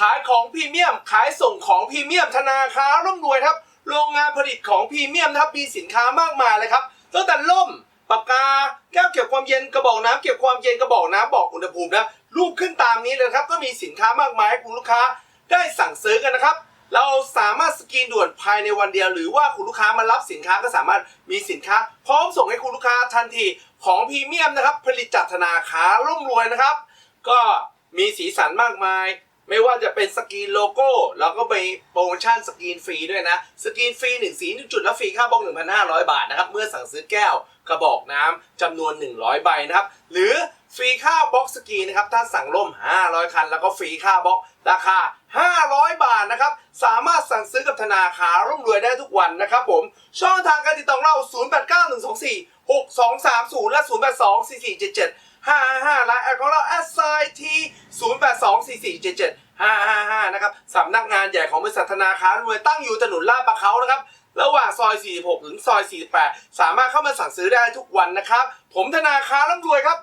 ขายของพรีเมียม ขายส่งของพรีเมียมธนาคารร่ำรวยครับ โรงงานผลิตของพรีเมียมนะครับมีสินค้ามากมายเลยครับตั้งแต่ล่มปากกาแก้วเก็บความเย็นกระบอกน้ำเก็บความเย็นกระบอกน้ำบอกอุณหภูมินะรูปขึ้นตามนี้เลยครับ ก็มีสินค้ามากมายให้คุณลูกค้าได้สั่งซื้อกันนะครับ เราสามารถสกรีนด่วนภายในวันเดียว หรือว่าคุณลูกค้ามารับสินค้าก็สามารถมีสินค้า พร้อมส่งให้คุณลูกค้าทันทีของพรีเมียมนะครับ ผลิตจากธนาคารร่ำรวยนะครับ ก็มีสีสันมากมาย ไม่ว่าจะเป็นสกรีนโลโก้แล้วก็มีโปรโมชั่นสกรีนฟรีด้วยนะ สกรีนฟรี1สี1จุดแล้วฟรีค่าบล็อก1,500 บาทนะครับ เมื่อสั่งซื้อแก้วกระบอกน้ำจำนวน 100 ใบนะครับ หรือฟรีค่าบล็อกสกรีนนะครับถ้าสั่งร่ม 500 คัน แล้วก็ฟรีค่าบล็อกราคา 500 บาทนะครับ สามารถสั่งซื้อกับธนาคารร่ำรวยได้ทุกวันนะครับผม ช่องทางการติดต่อเรา 089124 6230 และ 082447 555และแอลกอฮอล์แอสไซที 082447 555 นะครับสำนักงานใหญ่ของบริษัทธนาคารรวยตั้งอยู่ถนนลาดประเขานะครับ ระหว่างซอย 46 ถึงซอย 48 สามารถเข้ามาสั่งซื้อได้ทุกวันนะครับ ผมธนาคารร่ำรวยครับ